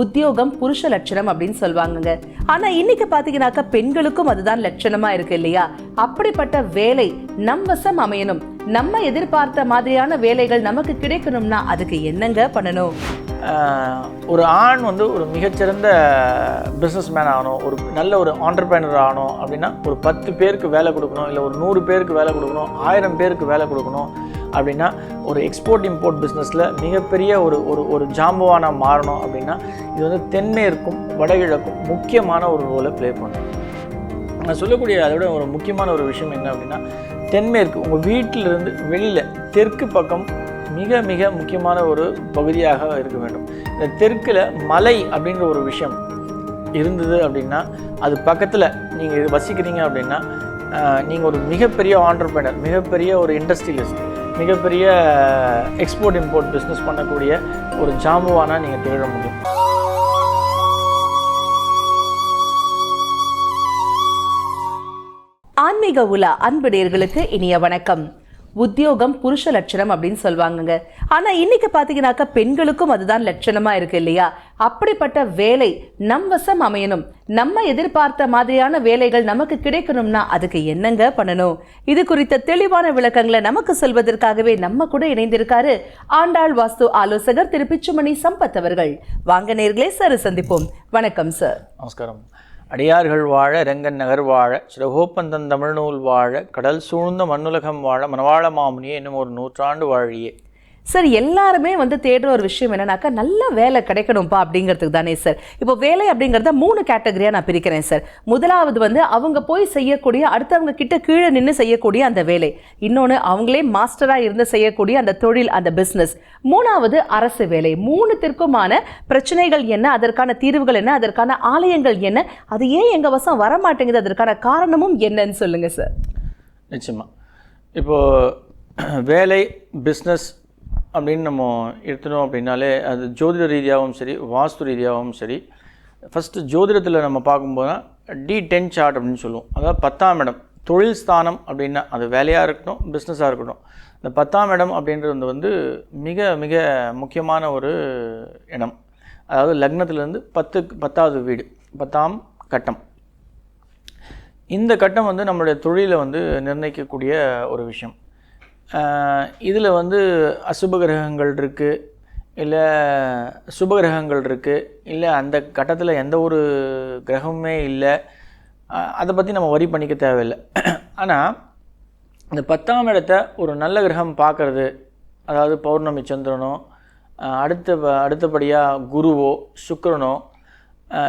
உத்தியோகம் புருஷ லட்சணம் அப்படின்னு சொல்லுவாங்கங்க. ஆனா இன்னைக்கு பாத்தீங்கன்னாக்கா பெண்களுக்கும் அதுதான் லட்சணமா இருக்கு இல்லையா? அப்படிப்பட்ட வேலை நம் வசம் அமையணும். நம்ம எதிர்பார்த்த மாதிரியான வேலைகள் நமக்கு கிடைக்கணும்னா அதுக்கு என்னங்க பண்ணணும்? ஒரு ஆண் வந்து ஒரு மிகச்சிறந்த பிஸ்னஸ் மேன் ஆகணும். ஒரு நல்ல ஒரு ஆண்டர்பிரைனர் ஆகணும் அப்படின்னா ஒரு பத்து பேருக்கு வேலை கொடுக்கணும். இல்லை ஒரு நூறு பேருக்கு வேலை கொடுக்கணும். ஆயிரம் பேருக்கு வேலை கொடுக்கணும். அப்படின்னா ஒரு எக்ஸ்போர்ட் இம்போர்ட் பிஸ்னஸில் மிகப்பெரிய ஒரு ஒரு ஒரு ஜாம்பவானா மாறணும் அப்படின்னா இது வந்து தென்மேற்கும் வடகிழக்கும் முக்கியமான ஒரு ரோலை ப்ளே பண்ணும். நான் சொல்லக்கூடிய அதோட ஒரு முக்கியமான ஒரு விஷயம் என்ன அப்படின்னா தென்மேற்கு உங்கள் வீட்டிலிருந்து வெளியில் தெற்கு பக்கம் மிக மிக முக்கியமான ஒரு பகுதியாக இருக்க வேண்டும். இந்த தெற்கில் மலை அப்படிங்கிற ஒரு விஷயம் இருந்தது அப்படின்னா அது பக்கத்தில் நீங்கள் வசிக்கிறீங்க அப்படின்னா நீங்கள் ஒரு மிகப்பெரிய ஆண்டர்பிரினர் மிகப்பெரிய ஒரு இண்டஸ்ட்ரியலிஸ்ட் மிகப்பெரிய எக்ஸ்போர்ட் இம்போர்ட் பிஸ்னஸ் பண்ணக்கூடிய ஒரு ஜாம்புவானா நீங்கள் திகழ முடியும். ஆன்மீக உலா அன்பு நேர்களுக்கு இனிய வணக்கம். உத்தியோகம் புருஷ லட்சணம் அப்படின்னு சொல்லுவாங்கங்க ஆனால் இன்னைக்கு பார்த்தீங்கன்னாக்கா பெண்களுக்கும் அதுதான் லட்சணமா இருக்கு இல்லையா? அப்படிப்பட்ட வேலை நம் வசம் அமையணும். நம்ம எதிர்பார்த்த மாதிரியான வேலைகள் நமக்கு கிடைக்கணும்னா அதுக்கு என்னங்க பண்ணணும்? இது குறித்த தெளிவான விளக்கங்களை நமக்கு சொல்வதற்காகவே நம்ம கூட இணைந்திருக்காரு ஆண்டாள் வாஸ்து ஆலோசகர் திரு பிச்சுமணி சம்பத் அவர்கள். வாங்க நேர்களே சார் சந்திப்போம். வணக்கம் சார். நமஸ்காரம். அடியார்கள் வாழ ரெங்கன் நகர் வாழ சிறகோப்பந்தன் தமிழ்நூல் வாழ கடல் சூழ்ந்த மண்ணுலகம் வாழ மணவாள மாமுனியே என்னும் ஒரு நூற்றாண்டு வாழியே. சார் எல்லாருமே வந்து தேடுற ஒரு விஷயம் என்னன்னாக்கா நல்ல வேலை கிடைக்கணும்ப்பா அப்படிங்கிறதுக்கு தானே சார். இப்போ வேலை அப்படிங்கிறத மூணு கேட்டகரியாக நான் பிரிக்கிறேன் சார். முதலாவது வந்து அவங்க போய் செய்யக்கூடிய அடுத்தவங்க கிட்ட கீழே நின்று செய்யக்கூடிய அந்த வேலை. இன்னொன்று அவங்களே மாஸ்டராக இருந்து செய்யக்கூடிய அந்த தொழில் அந்த பிஸ்னஸ் மூணாவது அரசு வேலை. மூணுத்திற்குமான பிரச்சனைகள் என்ன அதற்கான தீர்வுகள் என்ன அதற்கான ஆலயங்கள் என்ன அது ஏன் எங்கள் வசம் வர மாட்டேங்குது அதற்கான காரணமும் என்னன்னு சொல்லுங்கள் சார். நிச்சயமாக இப்போது வேலை பிஸ்னஸ் அப்படின்னு நம்ம எடுத்துனோம் அப்படின்னாலே அது ஜோதிட ரீதியாகவும் சரி வாஸ்து ரீதியாகவும் சரி. ஃபஸ்ட்டு ஜோதிடத்தில் நம்ம பார்க்கும்போதுனா டி டென் சார்ட் அப்படின்னு சொல்லுவோம். அதாவது பத்தாம் இடம் தொழில் ஸ்தானம் அப்படின்னா அது வேலையாக இருக்கட்டும் பிஸ்னஸாக இருக்கட்டும். இந்த பத்தாம் இடம் அப்படின்றது வந்து மிக மிக முக்கியமான ஒரு இடம். அதாவது லக்னத்துலேருந்து பத்து பத்தாவது வீடு பத்தாம் கட்டம். இந்த கட்டம் வந்து நம்மளுடைய தொழிலை வந்து நிர்ணயிக்கக்கூடிய ஒரு விஷயம். இதில் வந்து அசுப கிரகங்கள் இருக்குது இல்லை சுபகிரகங்கள் இருக்குது இல்லை அந்த கட்டத்தில் எந்த ஒரு கிரகமுமே இல்லை. அதை பற்றி நம்ம வரி பண்ணிக்க தேவையில்லை. ஆனால் இந்த பத்தாம் இடத்த ஒரு நல்ல கிரகம் பார்க்குறது அதாவது பௌர்ணமி சந்திரனோ அடுத்த அடுத்தபடியாக குருவோ சுக்கிரனோ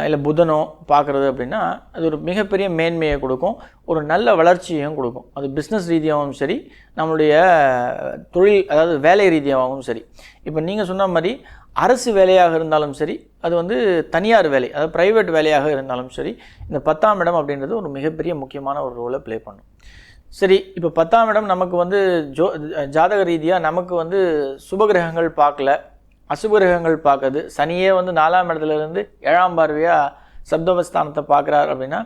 இல்லை புதனோ பார்க்குறது அப்படின்னா அது ஒரு மிகப்பெரிய மேன்மையை கொடுக்கும் ஒரு நல்ல வளர்ச்சியையும் கொடுக்கும். அது பிஸ்னஸ் ரீதியாகவும் சரி நம்மளுடைய தொழில் அதாவது வேலை ரீதியாகவும் சரி. இப்போ நீங்கள் சொன்ன மாதிரி அரசு வேலையாக இருந்தாலும் சரி அது வந்து தனியார் வேலை அதாவது ப்ரைவேட் வேலையாக இருந்தாலும் சரி இந்த பத்தாம் இடம் அப்படின்றது ஒரு மிகப்பெரிய முக்கியமான ஒரு ரோலை ப்ளே பண்ணும். சரி இப்போ பத்தாம் இடம் நமக்கு வந்து ஜோ ஜாதக ரீதியாக நமக்கு வந்து சுபகிரகங்கள் பார்க்கல அசுபகிரகங்கள் பார்க்குது சனியே வந்து நாலாம் இடத்துலேருந்து ஏழாம் பார்வையாக சப்தவஸ்தானத்தை பார்க்குறாரு அப்படின்னா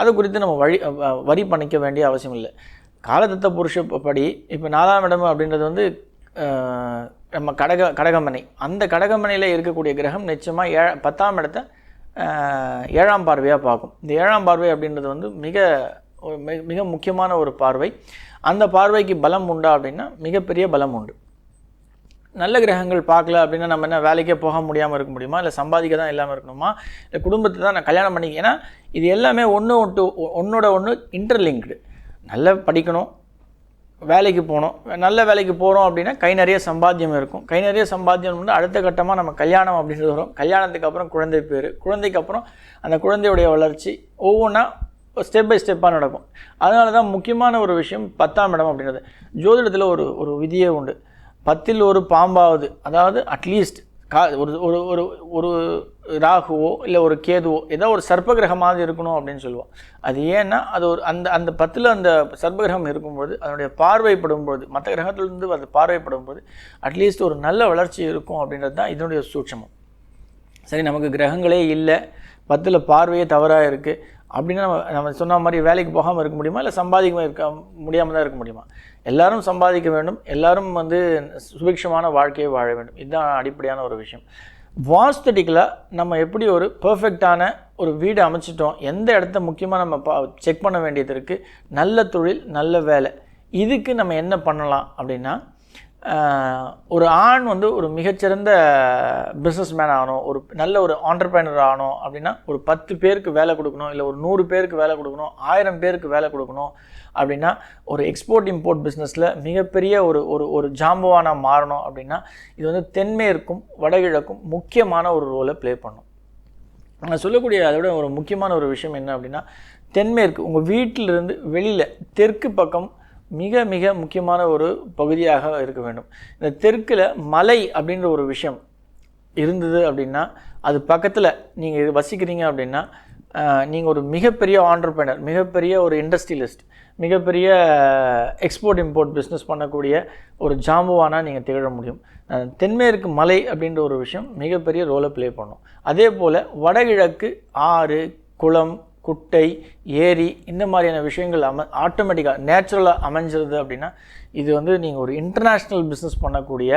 அது குறித்து நம்ம வழி வரி பண்ணிக்க வேண்டிய அவசியம் இல்லை. காலதத்த புருஷ படி இப்போ நாலாம் இடம் அப்படின்றது வந்து நம்ம கடக கடகமனை அந்த கடகமனையில் இருக்கக்கூடிய கிரகம் நிச்சயமாக ஏ பத்தாம் இடத்த ஏழாம் பார்வையாக பார்க்கும். இந்த ஏழாம் பார்வை அப்படின்றது வந்து மிக ஒரு மிக மிக முக்கியமான ஒரு பார்வை. அந்த பார்வைக்கு பலம் உண்டா அப்படின்னா மிகப்பெரிய பலம் உண்டு. நல்ல கிரகங்கள் பார்க்கல அப்படின்னா நம்ம என்ன வேலைக்கே போக முடியாமல் இருக்க முடியுமா? இல்லை சம்பாதிக்க தான் இல்லாமல் இருக்கணுமா? இல்லை குடும்பத்தை தான் நான் கல்யாணம் பண்ணிக்க ஏன்னா இது எல்லாமே ஒன்று ஒட்டு ஒன்றோட ஒன்று இன்டர்லிங்க்டு நல்லா படிக்கணும் வேலைக்கு போகணும். நல்ல வேலைக்கு போகிறோம் அப்படின்னா கை நிறைய சம்பாத்தியம் இருக்கும். கை நிறைய சம்பாத்தியம் வந்து அடுத்த கட்டமாக நம்ம கல்யாணம் அப்படின்றது வரும். கல்யாணத்துக்கு அப்புறம் குழந்தை பேர் குழந்தைக்கு அப்புறம் அந்த குழந்தையுடைய வளர்ச்சி ஒவ்வொன்றா ஸ்டெப் பை ஸ்டெப்பாக நடக்கும். அதனால தான் முக்கியமான ஒரு விஷயம் பத்தாம் இடம் அப்படின்றது. ஜோதிடத்தில் ஒரு ஒரு விதியே உண்டு. பத்தில் ஒரு பாம்பாவது அதாவது அட்லீஸ்ட் கா ஒரு ஒரு ஒரு ஒரு ராகுவோ இல்லை ஒரு கேதுவோ ஏதோ ஒரு சர்ப்பகிரகமாவது இருக்கணும் அப்படின்னு சொல்லுவோம். அது ஏன்னா அது ஒரு அந்த அந்த பத்தில் அந்த சர்ப்பகிரகம் இருக்கும்போது அதனுடைய பார்வைப்படும்போது மற்ற கிரகத்திலிருந்து அது பார்வைப்படும்போது அட்லீஸ்ட் ஒரு நல்ல வளர்ச்சி இருக்கும் அப்படின்றது தான் இதனுடைய சூட்சமம். சரி நமக்கு கிரகங்களே இல்லை பத்தில் பார்வையே தவறாக இருக்குது அப்படின்னா நம்ம நம்ம சொன்ன மாதிரி வேலைக்கு போகாமல் இருக்க முடியுமா? இல்லை சம்பாதிக்க இருக்க முடியாமல் தான் இருக்க முடியுமா? எல்லாரும் சம்பாதிக்க வேண்டும். எல்லாரும் வந்து சுபிக்ஷமான வாழ்க்கையை வாழ வேண்டும். இதுதான் அடிப்படையான ஒரு விஷயம். வாஸ்தட்டிக்கலாக நம்ம எப்படி ஒரு பர்ஃபெக்டான ஒரு வீடு அமைச்சிட்டோம். எந்த இடத்த முக்கியமாக நம்ம பா செக் பண்ண வேண்டியது இருக்குது நல்ல தொழில் நல்ல வேலை. இதுக்கு நம்ம என்ன பண்ணலாம் அப்படின்னா ஒரு ஆண் வந்து ஒரு மிகச்சிறந்த பிஸ்னஸ் மேன் ஆகணும் ஒரு நல்ல ஒரு ஆண்டர்பிரைனர் ஆகணும் அப்படின்னா ஒரு பத்து பேருக்கு வேலை கொடுக்கணும் இல்லை ஒரு நூறு பேருக்கு வேலை கொடுக்கணும் ஆயிரம் பேருக்கு வேலை கொடுக்கணும் அப்படின்னா ஒரு எக்ஸ்போர்ட் இம்போர்ட் பிஸ்னஸில் மிகப்பெரிய ஒரு ஒரு ஒரு ஜாம்பவானாக மாறணும் அப்படின்னா இது வந்து தென்மேற்கும் வடகிழக்கும் முக்கியமான ஒரு ரோலை ப்ளே பண்ணும். நான் சொல்லக்கூடிய அதை விட ஒரு முக்கியமான ஒரு விஷயம் என்ன அப்படின்னா தென்மேற்கு உங்கள் வீட்டிலிருந்து வெளியில் தெற்கு பக்கம் மிக மிக முக்கியமான ஒரு பகுதியாக இருக்க வேண்டும். இந்த தெற்கில் மலை அப்படின்ற ஒரு விஷயம் இருந்தது அப்படின்னா அது பக்கத்தில் நீங்கள் இது வசிக்கிறீங்க அப்படின்னா நீங்கள் ஒரு மிகப்பெரிய ஆண்டர்பிரினர் மிகப்பெரிய ஒரு இண்டஸ்ட்ரியலிஸ்ட் மிகப்பெரிய எக்ஸ்போர்ட் இம்போர்ட் பிஸ்னஸ் பண்ணக்கூடிய ஒரு ஜாம்புவானாக நீங்கள் திகழ முடியும். தென்மேற்கு மலை அப்படின்ற ஒரு விஷயம் மிகப்பெரிய ரோலை ப்ளே பண்ணும். அதே போல் வடகிழக்கு ஆறு குளம் குட்டை ஏரி இந்த மாதிரியான விஷயங்கள் அம ஆட்டோமேட்டிக்காக நேச்சுரலாக அமைஞ்சிருது அப்படின்னா இது வந்து நீங்கள் ஒரு இன்டர்நேஷ்னல் பிஸ்னஸ் பண்ணக்கூடிய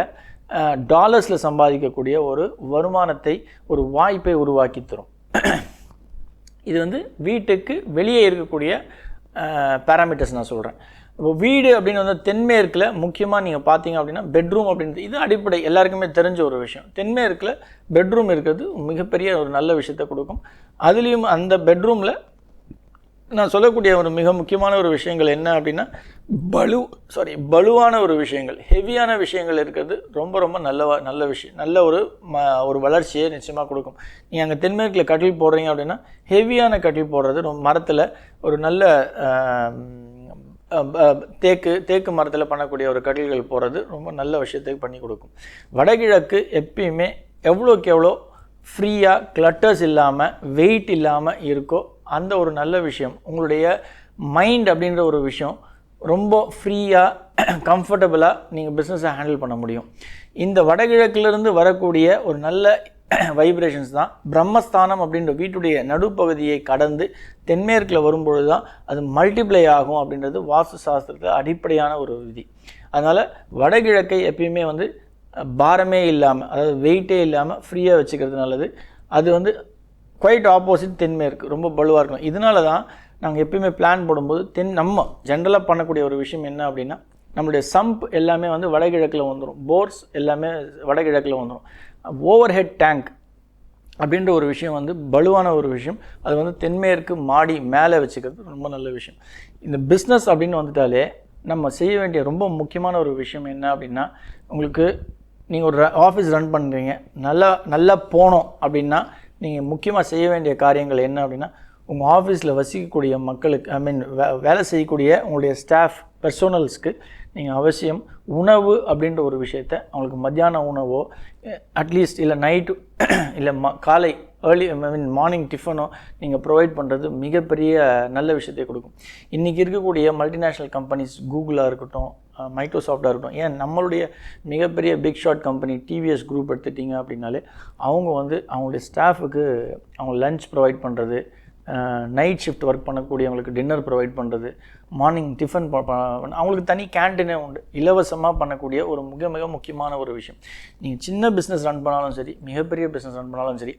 டாலர்ஸில் சம்பாதிக்கக்கூடிய ஒரு வருமானத்தை ஒரு வாய்ப்பை உருவாக்கி தரும். இது வந்து வீட்டுக்கு வெளியே இருக்கக்கூடிய பேராமீட்டர்ஸ் நான் சொல்கிறேன் இப்போ வீடு அப்படின்னு வந்து தென்மேற்கில் முக்கியமாக நீங்கள் பார்த்தீங்க அப்படின்னா பெட்ரூம் அப்படின்றது இது அடிப்படை எல்லாருக்குமே தெரிஞ்ச ஒரு விஷயம். தென்மேற்கில் பெட்ரூம் இருக்கிறது மிகப்பெரிய ஒரு நல்ல விஷயத்தை கொடுக்கும். அதுலேயும் அந்த பெட்ரூமில் நான் சொல்லக்கூடிய ஒரு மிக முக்கியமான ஒரு விஷயங்கள் என்ன அப்படின்னா பலு சாரி பலுவான ஒரு விஷயங்கள் ஹெவியான விஷயங்கள் இருக்கிறது ரொம்ப ரொம்ப நல்ல நல்ல விஷயம் நல்ல ஒரு ம ஒரு வளர்ச்சியை நிச்சயமாக கொடுக்கும். நீங்கள் அங்கே தென்மேற்கில் கட்டில் போடுறீங்க அப்படின்னா ஹெவியான கட்டில் போடுறது ரொம்ப மரத்தில் ஒரு நல்ல தேக்கு தேக்கு மரத்தில் பண்ணக்கூடிய ஒரு கடல்கள் போகிறது ரொம்ப நல்ல விஷயத்தை பண்ணி கொடுக்கும். வடகிழக்கு எப்பயுமே எவ்வளோக்கு எவ்வளோ ஃப்ரீயாக கிளட்டர்ஸ் இல்லாமல் வெயிட் இல்லாமல் இருக்கோ அந்த ஒரு நல்ல விஷயம். உங்களுடைய மைண்ட் அப்படின்ற ஒரு விஷயம் ரொம்ப ஃப்ரீயாக கம்ஃபர்டபுளாக நீங்கள் பிஸ்னஸை ஹேண்டில் பண்ண முடியும். இந்த வடகிழக்கிலிருந்து வரக்கூடிய ஒரு நல்ல வைப்ரேஷன்ஸ் தான். பிரம்மஸ்தானம் அப்படின்ற வீட்டுடைய நடுப்பகுதியை கடந்து தென்மேற்கில் வரும்பொழுது தான் அது மல்டிப்ளை ஆகும் அப்படின்றது வாஸ்து சாஸ்திரத்தில் அடிப்படையான ஒரு விதி. அதனால் வடகிழக்கை எப்பயுமே வந்து பாரமே இல்லாமல் அதாவது வெயிட்டே இல்லாமல் ஃப்ரீயாக வச்சுக்கிறது நல்லது. அது வந்து குவைட் ஆப்போசிட் தென்மேற்கு ரொம்ப பலுவாக இருக்கும் இதனால தான் நாங்கள் எப்பயுமே பிளான் போடும்போது தென் நம்ம ஜென்ரலாக பண்ணக்கூடிய ஒரு விஷயம் என்ன அப்படின்னா நம்மளுடைய சம்ப் எல்லாமே வந்து வடகிழக்கில் வந்துடும் போர்ஸ் எல்லாமே வடகிழக்கில் வந்துடும் ஓவர் ஹெட் டேங்க் அப்படின்ற ஒரு விஷயம் வந்து பலுவான ஒரு விஷயம். அது வந்து தென்மேற்கு மாடி மேலே வச்சுக்கிறது ரொம்ப நல்ல விஷயம். இந்த பிஸ்னஸ் அப்படின்னு வந்துட்டாலே நம்ம செய்ய வேண்டிய ரொம்ப முக்கியமான ஒரு விஷயம் என்ன அப்படின்னா உங்களுக்கு நீங்கள் ஒரு ஆஃபீஸ் ரன் பண்ணுறீங்க நல்லா நல்லா போனோம் அப்படின்னா நீங்கள் முக்கியமாக செய்ய வேண்டிய காரியங்கள் என்ன அப்படின்னா உங்கள் ஆஃபீஸில் வசிக்கக்கூடிய மக்களுக்கு ஐ மீன் வேலை செய்யக்கூடிய உங்களுடைய ஸ்டாஃப் பர்சனல்ஸ்க்கு நீங்கள் அவசியம் உணவு அப்படின்ற ஒரு விஷயத்த அவங்களுக்கு மத்தியான உணவோ அட்லீஸ்ட் இல்லை நைட்டு இல்லை ம காலை ஏர்லி ஐ மீன் மார்னிங் டிஃபனோ நீங்கள் ப்ரொவைட் பண்ணுறது மிகப்பெரிய நல்ல விஷயத்தை கொடுக்கும். இன்றைக்கி இருக்கக்கூடிய மல்டிநேஷ்னல் கம்பெனிஸ் கூகுளாக இருக்கட்டும் மைக்ரோசாஃப்டாக இருக்கட்டும் ஏன் நம்மளுடைய மிகப்பெரிய big shot company TVS group எடுத்துட்டிங்க அப்படின்னாலே அவங்க வந்து அவங்களுடைய ஸ்டாஃபுக்கு அவங்க லஞ்ச் ப்ரொவைட் பண்ணுறது நைட் ஷிஃப்ட் ஒர்க் பண்ணக்கூடியவங்களுக்கு டின்னர் ப்ரொவைட் பண்ணுறது மார்னிங் டிஃபன் அவங்களுக்கு தனி கேன்டீனே உண்டு. இலவசமாக பண்ணக்கூடிய ஒரு மிக மிக முக்கியமான ஒரு விஷயம். நீங்கள் சின்ன பிஸ்னஸ் ரன் பண்ணாலும் சரி மிகப்பெரிய பிஸ்னஸ் ரன் பண்ணாலும் சரி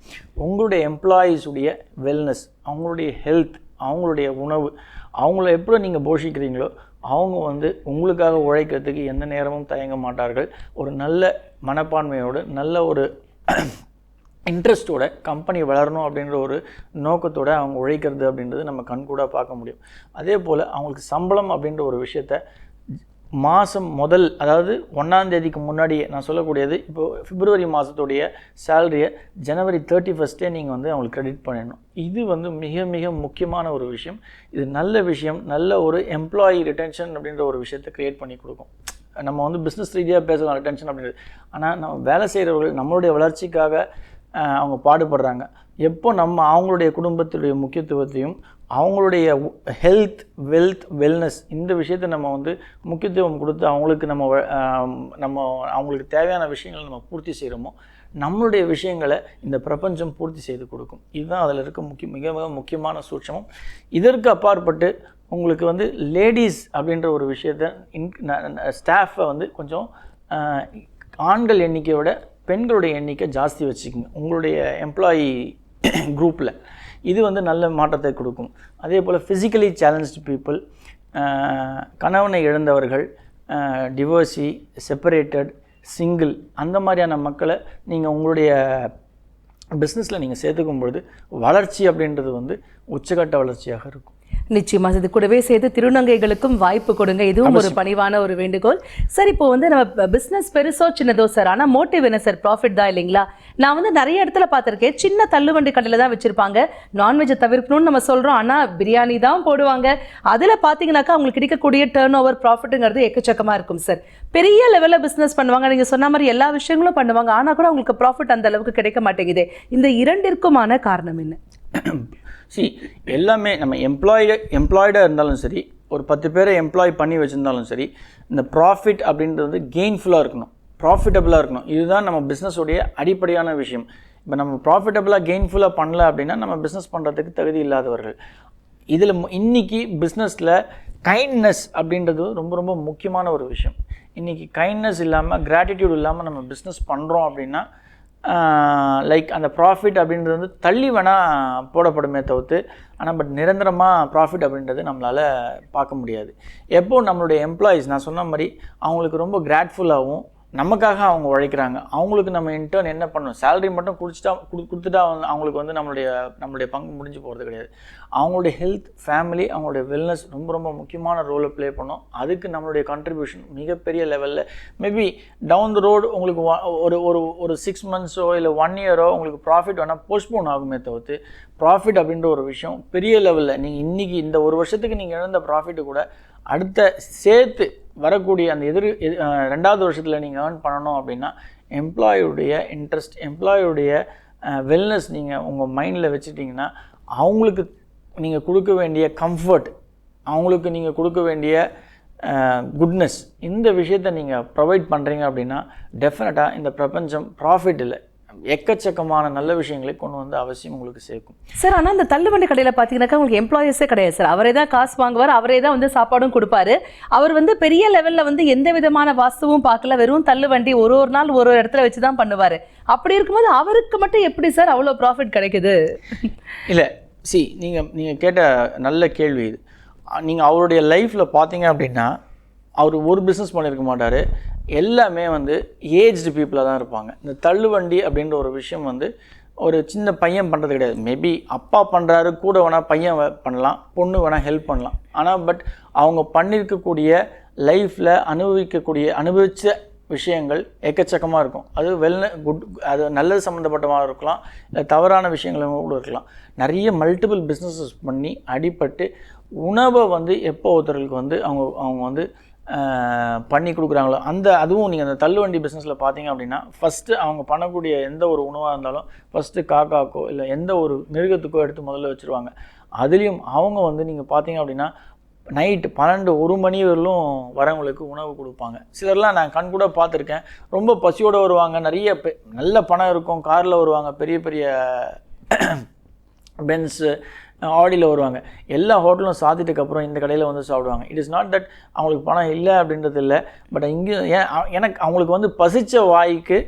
உங்களுடைய எம்ப்ளாயீஸுடைய வெல்னஸ் அவங்களுடைய ஹெல்த் அவங்களுடைய உணவு அவங்கள எப்படி நீங்கள் போஷிக்கிறீங்களோ அவங்க வந்து உங்களுக்காக உழைக்கிறதுக்கு எந்த நேரமும் தயங்க மாட்டார்கள். ஒரு நல்ல மனப்பான்மையோடு நல்ல ஒரு இன்ட்ரெஸ்ட்டோட கம்பெனி வளரணும் அப்படின்ற ஒரு நோக்கத்தோடு அவங்க உழைக்கிறது அப்படின்றது நம்ம கண்கூடாக பார்க்க முடியும். அதே போல் அவங்களுக்கு சம்பளம் அப்படின்ற ஒரு விஷயத்த மாதம் முதல் அதாவது ஒன்றாந்தேதிக்கு முன்னாடியே நான் சொல்லக்கூடியது இப்போது பிப்ரவரி மாதத்துடைய சேலரியை ஜனவரி தேர்ட்டி ஃபஸ்ட்டே நீங்கள் வந்து அவங்களுக்கு கிரெடிட் பண்ணிடணும். இது வந்து மிக மிக முக்கியமான ஒரு விஷயம். இது நல்ல விஷயம் நல்ல ஒரு எம்ப்ளாயி ரிட்டென்ஷன் அப்படின்ற ஒரு விஷயத்தை க்ரியேட் பண்ணி கொடுக்கும். நம்ம வந்து பிஸ்னஸ் ரீதியாக பேசலாம் ரிட்டென்ஷன் அப்படின்றது. ஆனால் நம்ம வேலை செய்கிறவர்கள் நம்மளுடைய வளர்ச்சிக்காக அவங்க பாடுபடுறாங்க. எப்போ நம்ம அவங்களுடைய குடும்பத்துடைய முக்கியத்துவத்தையும் அவங்களுடைய ஹெல்த் வெல்த் வெல்னஸ் இந்த விஷயத்தை நம்ம வந்து முக்கியத்துவம் கொடுத்து அவங்களுக்கு நம்ம நம்ம அவங்களுக்கு தேவையான விஷயங்களை நம்ம பூர்த்தி செய்கிறோமோ நம்மளுடைய விஷயங்களை இந்த பிரபஞ்சம் பூர்த்தி செய்து கொடுக்கும். இதுதான் அதில் இருக்க முக்கிய மிக மிக முக்கியமான சூட்சமம். இதற்கு அப்பாற்பட்டு உங்களுக்கு வந்து லேடிஸ் அப்படின்ற ஒரு விஷயத்த ஸ்டாஃபை வந்து கொஞ்சம் ஆண்கள் எண்ணிக்கையோட பெண்களுடைய எண்ணிக்கை ஜாஸ்தி வச்சுக்கோங்க. உங்களுடைய எம்ப்ளாயி குரூப்பில் இது வந்து நல்ல மாற்றத்தை கொடுக்கும். அதே போல் ஃபிசிக்கலி சேலஞ்சு பீப்புள் கணவனை இழந்தவர்கள் டிவோர்ஸி செப்பரேட்டட் சிங்கிள் அந்த மாதிரியான மக்களை நீங்கள் உங்களுடைய பிஸ்னஸில் நீங்கள் சேர்த்துக்கும் பொழுது வளர்ச்சி அப்படின்றது வந்து உச்சகட்ட வளர்ச்சியாக இருக்கும். நிச்சயமா இது கூடவே சேர்த்து திருநங்கைகளுக்கும் வாய்ப்பு கொடுங்க. இதுவும் ஒரு பணிவான ஒரு வேண்டுகோள். சார் இப்போ வந்து நம்ம பிசினஸ் பெருசோ சின்னதோ சார் ஆனா மோட்டிவ் என்ன சார்? ப்ராஃபிட் தான் இல்லைங்களா? நான் வந்து நிறைய இடத்துல பார்த்திருக்கேன். சின்ன தள்ளுவண்டி கடையில தான் வச்சிருப்பாங்க. நான்வெஜ்ஜை தவிர்க்கணும்னு நம்ம சொல்றோம். ஆனா பிரியாணி தான் போடுவாங்க. அதுல பாத்தீங்கன்னாக்கா அவங்களுக்கு கிடைக்கக்கூடிய டேர்ன் ஓவர் ப்ராஃபிட்டுங்கிறது எக்கச்சக்கமா இருக்கும் சார். பெரிய லெவல்ல பிசினஸ் பண்ணுவாங்க. நீங்க சொன்ன மாதிரி எல்லா விஷயங்களும் பண்ணுவாங்க. ஆனா கூட அவங்களுக்கு ப்ராஃபிட் அந்த அளவுக்கு கிடைக்க மாட்டேங்குது. இந்த இரண்டிற்குமான காரணம் என்ன? சி எல்லாமே நம்ம எம்ப்ளாய்டு எம்ப்ளாய்டாக இருந்தாலும் சரி ஒரு பத்து பேரை எம்ப்ளாய் பண்ணி வச்சுருந்தாலும் சரி இந்த ப்ராஃபிட் அப்படின்றது வந்து கெயின்ஃபுல்லாக இருக்கணும். ப்ராஃபிட்டபுளாக இருக்கணும். இதுதான் நம்ம பிஸ்னஸோடைய அடிப்படையான விஷயம். இப்போ நம்ம ப்ராஃபிட்டபுளாக கெயின்ஃபுல்லாக பண்ணல அப்படின்னா நம்ம பிஸ்னஸ் பண்ணுறதுக்கு தகுதி இல்லாதவர்கள். இதில் இன்னைக்கு பிஸ்னஸில் கைண்ட்னஸ் அப்படின்றது ரொம்ப ரொம்ப முக்கியமான ஒரு விஷயம். இன்றைக்கி கைண்ட்னஸ் இல்லாமல் கிராட்டிடியூட் இல்லாமல் நம்ம பிஸ்னஸ் பண்ணுறோம் அப்படின்னா லைக் அந்த ப்ராஃபிட் அப்படின்றது வந்து தள்ளி வேணால் போடப்படுமே தவிர்த்து ஆனால் பட் நிரந்தரமாக ப்ராஃபிட் அப்படின்றது நம்மளால் பார்க்க முடியாது. எப்போ நம்மளுடைய எம்ப்ளாயீஸ் நான் சொன்ன மாதிரி அவங்களுக்கு ரொம்ப கிராட்ஃபுல்லாகவும் நமக்காக அவங்க உழைக்கிறாங்க. அவங்களுக்கு நம்ம இன்டர்ன் என்ன பண்ணணும்? சேலரி மட்டும் குடிச்சிட்டா கொடு கொடுத்துட்டா வந்து அவங்களுக்கு வந்து நம்மளுடைய நம்மளுடைய பங்கு முடிஞ்சு போகிறது கிடையாது. அவங்களுடைய ஹெல்த் ஃபேமிலி அவங்களுடைய வெல்னஸ் ரொம்ப ரொம்ப முக்கியமான ரோலை ப்ளே பண்ணும். அதுக்கு நம்மளுடைய கான்ட்ரிபியூஷன் மிகப்பெரிய லெவலில் மேபி டவுன் த ரோடு உங்களுக்கு ஒரு ஒரு ஒரு சிக்ஸ் மந்த்ஸோ இல்லை ஒன் இயரோ உங்களுக்கு ப்ராஃபிட் வேணால் போஸ்ட்போன் ஆகுமே தவிர்த்து ப்ராஃபிட் அப்படின்ற ஒரு விஷயம் பெரிய லெவலில் நீங்கள் இன்றைக்கி இந்த ஒரு வருஷத்துக்கு நீங்கள் இழந்த ப்ராஃபிட்டு கூட அடுத்த சேர்த்து வரக்கூடிய அந்த எதிர் எதி- ரெண்டாவது வருஷத்தில் நீங்கள் ஏர்ன் பண்ணணும் அப்படின்னா எம்ப்ளாயுடைய இன்ட்ரெஸ்ட் எம்ப்ளாயுடைய வெல்னஸ் நீங்கள் உங்கள் மைண்டில் வச்சுட்டிங்கன்னா அவங்களுக்கு நீங்கள் கொடுக்க வேண்டிய கம்ஃபர்ட் அவங்களுக்கு நீங்கள் கொடுக்க வேண்டிய குட்னஸ் இந்த விஷயத்தை நீங்கள் ப்ரொவைட் பண்ணுறீங்க அப்படின்னா டெஃபினட்டாக இந்த பிரபஞ்சம் ப்ராஃபிட் இல்லை. எக்கச்சக்கமான நல்ல விஷயங்களை கொண்டு வந்து அவசியம் உங்களுக்கு சேர்க்கும். சார் ஆனா இந்த தள்ளுவண்டி கடையில பாத்தீங்கன்னாக்கா உங்களுக்கு எம்ப்ளாயிஸே கிடையாது சார் அவரே தான் காசு வாங்குவார் அவரே தான் வந்து சாப்பாடும் கொடுப்பாரு. அவர் வந்து பெரிய லெவல்ல வந்து எந்த விதமான வாஸ்துவும் பார்க்கல. வெறும் தள்ளுவண்டி ஒரு ஒரு நாள் ஒரு ஒரு இடத்துல வச்சு தான் பண்ணுவாரு. அப்படி இருக்கும்போது அவருக்கு மட்டும் எப்படி சார் அவ்வளோ ப்ராஃபிட் கிடைக்குது? இல்லை சி நீங்கள் நீங்கள் கேட்ட நல்ல கேள்வி இது. நீங்கள் அவருடைய லைஃப்பில் பார்த்தீங்க அப்படின்னா அவர் ஒரு பிஸ்னஸ் பண்ணியிருக்க மாட்டார். எல்லாமே வந்து ஏஜ்டு பீப்புளாக தான் இருப்பாங்க. இந்த தள்ளுவண்டி அப்படின்ற ஒரு விஷயம் வந்து ஒரு சின்ன பையன் பண்ணுறது கிடையாது. மேபி அப்பா பண்ணுறாரு கூட வேணால் பையன் பண்ணலாம் பொண்ணு வேணால் ஹெல்ப் பண்ணலாம். ஆனால் பட் அவங்க பண்ணியிருக்கக்கூடிய லைஃப்பில் அனுபவிக்கக்கூடிய அனுபவித்த விஷயங்கள் எக்கச்சக்கமாக இருக்கும். அது வெல் குட் அது நல்லது சம்மந்தப்பட்டமாக இருக்கலாம் இல்லை தவறான விஷயங்களும் கூட இருக்கலாம். நிறைய மல்டிபிள் பிஸ்னஸஸ் பண்ணி அடிபட்டு உணவை வந்து எப்போ ஒருத்தர்களுக்கு வந்து அவங்க அவங்க வந்து பண்ணி கொடுக்குறாங்களோ அந்த அதுவும் நீங்கள் அந்த தள்ளுவண்டி பிஸ்னஸில் பார்த்தீங்க அப்படின்னா ஃபஸ்ட்டு அவங்க பண்ணக்கூடிய எந்த ஒரு உணவாக இருந்தாலும் ஃபஸ்ட்டு காக்காக்கோ இல்லை எந்த ஒரு மிருகத்துக்கோ எடுத்து முதல்ல வச்சுருவாங்க. அதுலேயும் அவங்க வந்து நீங்கள் பார்த்தீங்க அப்படின்னா நைட்டு பன்னெண்டு ஒரு மணி வரலும் வரவங்களுக்கு உணவு கொடுப்பாங்க. சிலர்லாம் நான் கண் கூட பார்த்துருக்கேன் ரொம்ப பசியோடு வருவாங்க. நிறைய பெ நல்ல பணம் இருக்கும். காரில் வருவாங்க. பெரிய பெரிய பென்ஸு ஆடியில் வருவாங்க. எல்லா ஹோட்டலும் சாத்திட்டுக்கப்புறம் இந்த கடையில் வந்து சாப்பிடுவாங்க. இட் இஸ் நாட் தட் அவங்களுக்கு பணம் இல்லை அப்படின்றது இல்லை. பட் இங்கே ஏன் எனக்கு அவங்களுக்கு வந்து பசித்த வாய்க்கு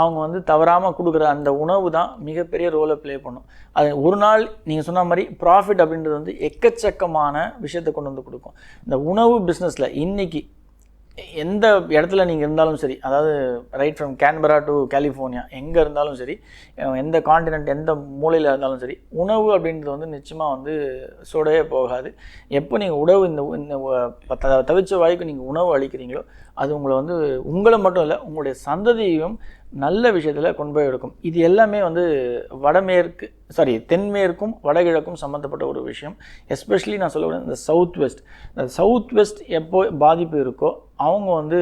அவங்க வந்து தவறாமல் கொடுக்குற அந்த உணவு தான் மிகப்பெரிய ரோலை ப்ளே பண்ணும். அது ஒரு நாள் நீங்கள் சொன்ன மாதிரி ப்ராஃபிட் அப்படின்றது வந்து எக்கச்சக்கமான விஷயத்தை கொண்டு வந்து கொடுக்கும். இந்த உணவு பிஸ்னஸில் இன்றைக்கி எந்த இடத்துல நீங்கள் இருந்தாலும் சரி அதாவது right from Canberra to California எங்கே இருந்தாலும் சரி எந்த காண்டினென்ட் எந்த மூலையில் இருந்தாலும் சரி உணவு அப்படின்றது வந்து நிச்சயமாக வந்து சுடவே போகாது. எப்போ நீங்கள் உணவு இந்த இந்த தவிச்ச வாய்க்கு நீங்கள் உணவு அளிக்கிறீங்களோ அது உங்களை வந்து உங்களை மட்டும் இல்லை உங்களுடைய சந்ததியையும் நல்ல விஷயத்தில் கொண்டு போய் எடுக்கும். இது எல்லாமே வந்து வடமேற்கு சாரி தென்மேற்கும் வடகிழக்கும் சம்மந்தப்பட்ட ஒரு விஷயம். எஸ்பெஷலி நான் சொல்ல இந்த சவுத் வெஸ்ட் இந்த சவுத் வெஸ்ட் எப்போ பாதிப்பு இருக்கோ அவங்க வந்து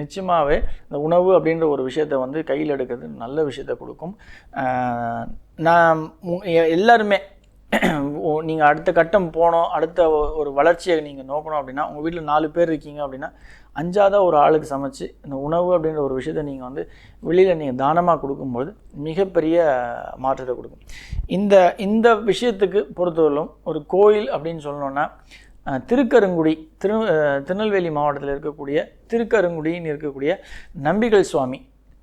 நிச்சயமாகவே இந்த உணவு அப்படின்ற ஒரு விஷயத்தை வந்து கையில் எடுக்கிறது நல்ல விஷயத்தை கொடுக்கும். நான் எல்லாருமே நீங்கள் அடுத்த கட்டம் போனோம் அடுத்த ஒரு வளர்ச்சியை நீங்கள் நோக்கணும் அப்படின்னா உங்கள் வீட்டில் நாலு பேர் இருக்கீங்க அப்படின்னா அஞ்சாத ஒரு ஆளுக்கு சமைச்சு இந்த உணவு அப்படின்ற ஒரு விஷயத்தை நீங்கள் வந்து வெளியில் நீங்கள் தானமாக கொடுக்கும்போது மிகப்பெரிய மாற்றத்தை கொடுக்கும். இந்த இந்த விஷயத்துக்கு பொறுத்தவரையிலும் ஒரு கோயில் அப்படின்னு சொல்லணுன்னா திருக்கருங்குடி திரு திருநெல்வேலி மாவட்டத்தில் இருக்கக்கூடிய திருக்கருங்குடின்னு இருக்கக்கூடிய நம்பிகள் சுவாமி.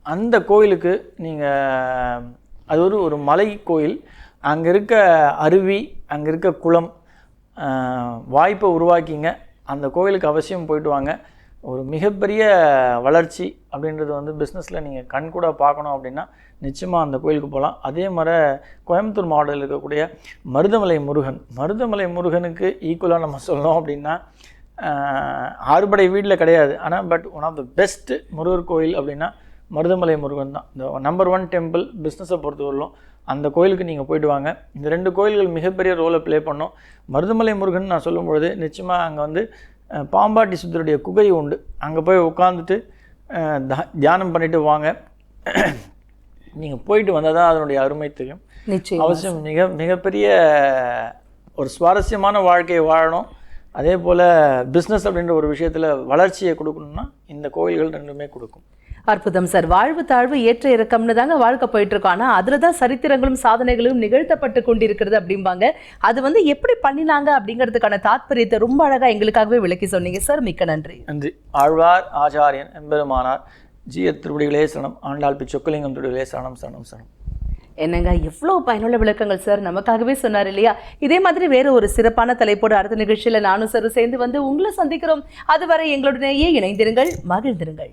அந்த கோயிலுக்கு நீங்கள் அது ஒரு ஒரு மலை கோயில் அங்கே இருக்க அருவி அங்கே இருக்க குளம் வாய்ப்பை உருவாக்கிங்க. அந்த கோயிலுக்கு அவசியம் போயிட்டு வாங்க. ஒரு மிகப்பெரிய வளர்ச்சி அப்படின்றது வந்து பிஸ்னஸில் நீங்கள் கண்கூட பார்க்கணும் அப்படின்னா நிச்சயமாக அந்த கோயிலுக்கு போகலாம். அதே மாதிரி கோயம்புத்தூர் மாவட்டத்தில் இருக்கக்கூடிய மருதமலை முருகன். மருதமலை முருகனுக்கு ஈக்குவலாக நம்ம சொல்லணும் அப்படின்னா ஆறுபடை வீட்டில் கிடையாது. ஆனால் but one of the best Murugar கோயில் அப்படின்னா மருதமலை முருகன் தான். இந்த நம்பர் ஒன் டெம்பிள் பிஸ்னஸை பொறுத்தவரையிலும் அந்த கோயிலுக்கு நீங்கள் போயிட்டு வாங்க. இந்த ரெண்டு கோயில்கள் மிகப்பெரிய ரோலை ப்ளே பண்ணோம். மருதமலை முருகன் நான் சொல்லும் பொழுது நிச்சயமாக அங்கே வந்து பாம்பாட்டி சித்தருடைய குகை உண்டு. அங்கே போய் உட்காந்துட்டு தியானம் பண்ணிட்டு வாங்க. நீங்கள் போயிட்டு வந்தால் தான் அதனுடைய அருமை தெரியும். நிச்சயம் அவசியம் மிக மிகப்பெரிய ஒரு சுவாரஸ்யமான வாழ்க்கையை வாழணும். அதே போல் பிஸ்னஸ் அப்படின்ற ஒரு விஷயத்தில் வளர்ச்சியை கொடுக்கணும்னா இந்த கோயில்கள் ரெண்டுமே கொடுக்கும். அற்புதம் சார். வாழ்வு தாழ்வு ஏற்ற இறக்கம்னு தாங்க வாழ்க்கை போயிட்டு இருக்கோம் ஆனா அதுல தான் சரித்திரங்களும் சாதனைகளும் நிகழ்த்தப்பட்டு கொண்டிருக்கிறது அப்படிம்பாங்க. அது வந்து எப்படி பண்ணினாங்க அப்படிங்கிறதுக்கான தாத்பரியத்தை ரொம்ப அழகா எங்களுக்காகவே விளக்கி சொன்னீங்க. சார் மிக்க நன்றி. நன்றி. ஆழ்வார் ஆச்சாரியன் எம்பெருமானார் ஜிய திருவடிகளே சரணம் ஆண்டாள் பி சொக்கலிங்கம் திருவடிகளே சரணம் சரணம் சரணம். என்னங்க எவ்வளோ பயனுள்ள விளக்கங்கள் சார். நமக்காகவே சொன்னார் இல்லையா? இதே மாதிரி வேற ஒரு சிறப்பான தலைப்போடு அடுத்த நிகழ்ச்சியில நானும் சார் சேர்ந்து வந்து உங்களை சந்திக்கிறோம். அதுவரை எங்களுடனேயே இணைந்திருங்கள் மகிழ்ந்திருங்கள்.